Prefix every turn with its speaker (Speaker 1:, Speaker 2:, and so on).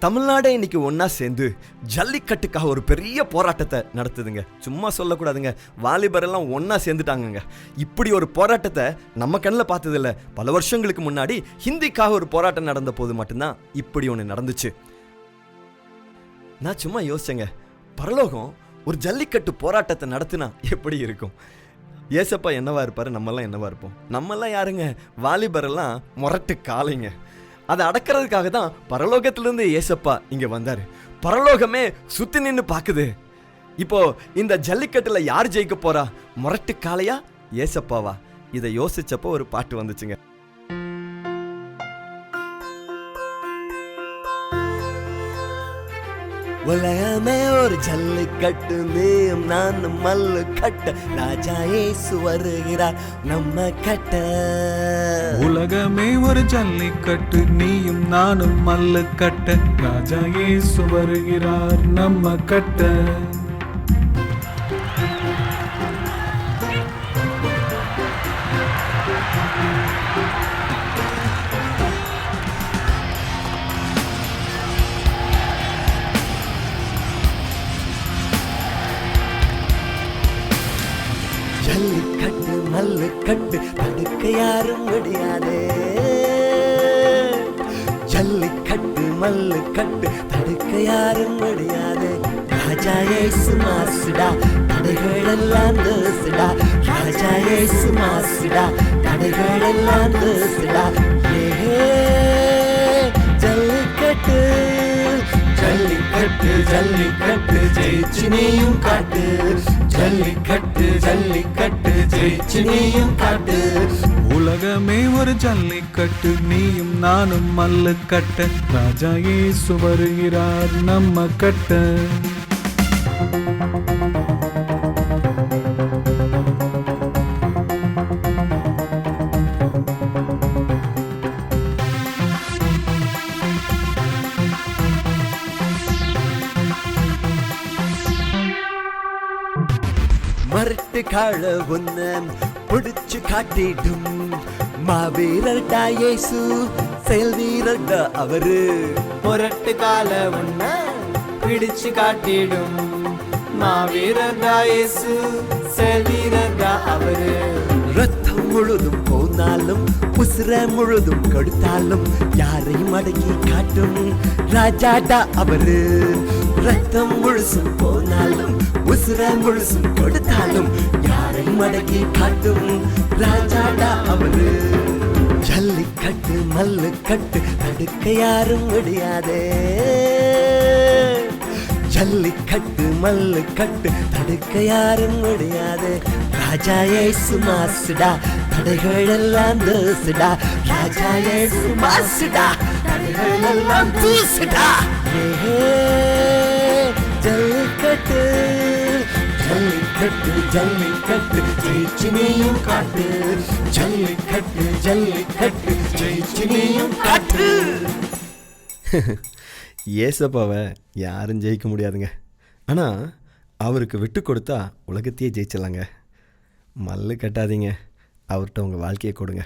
Speaker 1: தமிழ்நாடே இன்னைக்கு ஒன்றா சேர்ந்து ஜல்லிக்கட்டுக்காக ஒரு பெரிய போராட்டத்தை நடத்துதுங்க. சும்மா சொல்லக்கூடாதுங்க. வாலிபர் எல்லாம் சேர்ந்துட்டாங்கங்க. இப்படி ஒரு போராட்டத்தை நம்ம கண்ணில் பார்த்ததில்ல. பல வருஷங்களுக்கு முன்னாடி ஹிந்திக்காக ஒரு போராட்டம் நடந்த போது மட்டும்தான் இப்படி ஒன்று நடந்துச்சு. நான் சும்மா யோசிச்சேங்க. பரலோகம் ஒரு ஜல்லிக்கட்டு போராட்டத்தை நடத்தினா எப்படி இருக்கும்? ஏசப்பா என்னவா இருப்பாரு? நம்மெல்லாம் என்னவா இருப்போம்? நம்மெல்லாம் யாருங்க? வாலிபரெல்லாம் முரட்டு காளைங்க. அதை அடக்கிறதுக்காக தான் பரலோகத்திலிருந்து ஏசப்பா இங்கே வந்தார். பரலோகமே சுத்தி நின்று பார்க்குது இப்போ இந்த ஜல்லிக்கட்டில் யார் ஜெயிக்க போறா? முரட்டு காளையா ஏசப்பாவா இதை யோசிச்சப்போ ஒரு பாட்டு வந்துச்சுங்க. உலகமே ஒரு ஜல்லிக்கட்டு நீயும் நானும் மல்லு கட்ட. ராஜா ஏசு வருகிறார் நம்ம கட்ட.
Speaker 2: உலகமே ஒரு ஜல்லிக்கட்டு நீயும் நானும் மல்லு கட்ட. ராஜா ஏசு வருகிறார் நம்ம கட்ட.
Speaker 1: ஜல்லிக்கட்டு மல்லு கட்டு தடுக்க யாரும் முடியாதே. ஜல்லிக்கட்டு மல்லு கட்டு தடுக்க யாரும் முடியாதே. ராஜா ஏசு மாசுடா. தடைகள் எல்லாம் தோசுடா ராஜா ஏசு மாசுடா. தடைகள் எல்லாம் தோசுடா ஏ ஜல்லிக்கட்டு. ஜல்லிக்கட்டு ஜல்லிக்கட்டு ஜெயிச்சு நீயும் காட்டு. ஜல்லிக்கட்டு ஜல்லிக்கட்டு ஜெயிச்சு நீயும் காட்டு.
Speaker 2: உலகமே ஒரு ஜல்லிக்கட்டு நீயும் நானும் மல்லு கட்ட. ராஜா இயேசு வருகிறார் நம்ம கட்ட.
Speaker 1: மறுத்து காழ ஒன்ன பிடிச்சு காட்டிடும். மாவீரர்டா இயேசு செயல் வீரர்டா அவரு.
Speaker 3: முரட்டு கால உன்ன பிடிச்சு காட்டிடும். மாவீரர்டா இயேசு செல்வீரர்டா அவரு.
Speaker 1: ரத்தம் முழுதும் போனாலும் உசுர முழுதும் கொடுத்தாலும் யாரையும் அடக்கி காட்டும் ராஜாடா அவரு. ரத்தம் முழுசும் போனாலும் உசுர முழுசும் கொடுத்தாலும் யாரையும் அடக்கி காட்டும் ராஜாடா அவரு ஜல்லிக்கட்டு மல்லு கட்டு தடுக்க யாரும் முடியாதே. ஜல்லிக்கட்டு மல்லு கட்டு தடுக்க யாரும் முடியாது. ராஜா ஏசு மாசுடா தடைகள் எல்லாம் தூசுடா. ராஜா ஏசு மாசுடா தடைகள் எல்லாம் தூசுடா. ஏ ஜல்லிக்கட்டு ஜல்லிக்கட்டு ஜெயிச்சு காட்டு. ஜல்லிக்கட்டு ஜல்லிக்கட்டு ஜெயிச்சு காட்டு ஏசப்பாவை யாரும் ஜெயிக்க முடியாதுங்க. ஆனால் அவருக்கு விட்டு கொடுத்தா உலகத்தையே ஜெயிச்சிடலாங்க. மல்லு கட்டாதீங்க. அவர்கிட்ட உங்கள் வாழ்க்கையை கொடுங்க.